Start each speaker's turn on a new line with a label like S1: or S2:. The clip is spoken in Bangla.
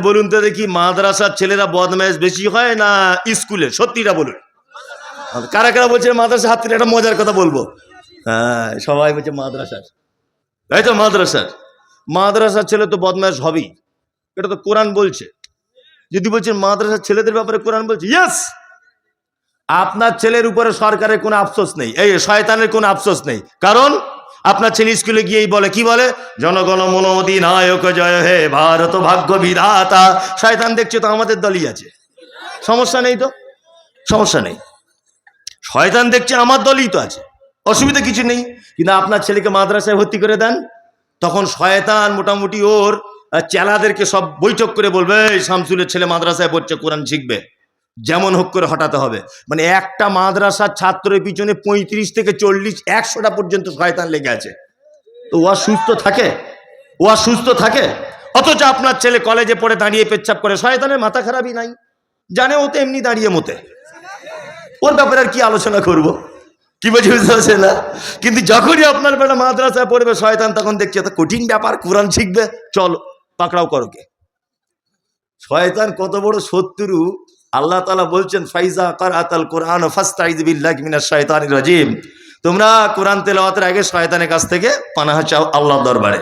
S1: বলুন তো দেখি, মাদ্রাসার ছেলেরা বদমাইশ বেশি হয় না স্কুলে? সত্যিটা বলুন। কারা কারা বলছে মাদ্রাসা হাত একটা মজার কথা বলব। হ্যাঁ সবাই বলছে মাদ্রাসার। তাই তো মাদ্রাসার। মাদ্রাসার ছেলে তো বদমাইশ হবেই। এটা তো কোরআন বলছে। যদি বলছেন মাদ্রাসার ছেলেদের ব্যাপারে কোরআন বলছে, ইয়েস! আপনার ছেলের উপরে সরকারের কোনো আফসোস নেই। এই শয়তানের কোনো আফসোস নেই। কারণ আপনার ছেলে স্কুলে গিয়েই বলে, কি বলে? জনগণ মন অধিনায়ক জয় হে ভারত ভাগ্য বিধাতা। শয়তান দেখছে তো আমাদের দলই আছে। সমস্যা নেই তো? সমস্যা নেই। শয়তান দেখছে আমার দলই তো আছে। অসুবিধা কিছু নেই। কিন্তু আপনার ছেলেকে মাদ্রাসায় ভর্তি করে দেন, তখন শয়তান মোটামুটি ওর চেলাদেরকে সব বৈঠক করে বলবে, "এই শামসুলের ছেলে মাদ্রাসায় পড়ছে, কোরআন শিখবে। যেমন হোক করে হটাতে হবে। মানে একটা মাদ্রাসার ছাত্রের পিছনে পঁয়ত্রিশ থেকে চল্লিশ, একশোটা পর্যন্ত শয়তান লেগে আছে। তো ও সুস্থ থাকে? ও সুস্থ থাকে? অথচ আপনার ছেলে কলেজে পড়ে দাঁড়িয়ে পেচ্ছাপ করে, শয়তানের মাথা খারাপই নাই। জানে ও তো এমনি দাঁড়িয়ে মতে। ওর ব্যাপারে আর কি আলোচনা করব? কি বলছি বুঝতে না? কিন্তু যখনই আপনার বেলা মাদ্রাসায় পড়বে, শয়তান তখন দেখছে তো কঠিন ব্যাপার, কোরআন শিখবে, চলো পাকড়াও করোকে শয়তান কত বড় শত্রু আল্লাহ তালা বলছেন, ফাইজা কার আতাল কোরআন ফাস্তাইজ বিল্লাহ মিনাশ শয়তানির রাজিম। তোমরা কোরআন তেলাওয়াতের আগে শয়তানের কাছ থেকে পানাহা চাও আল্লাহ দরবারে।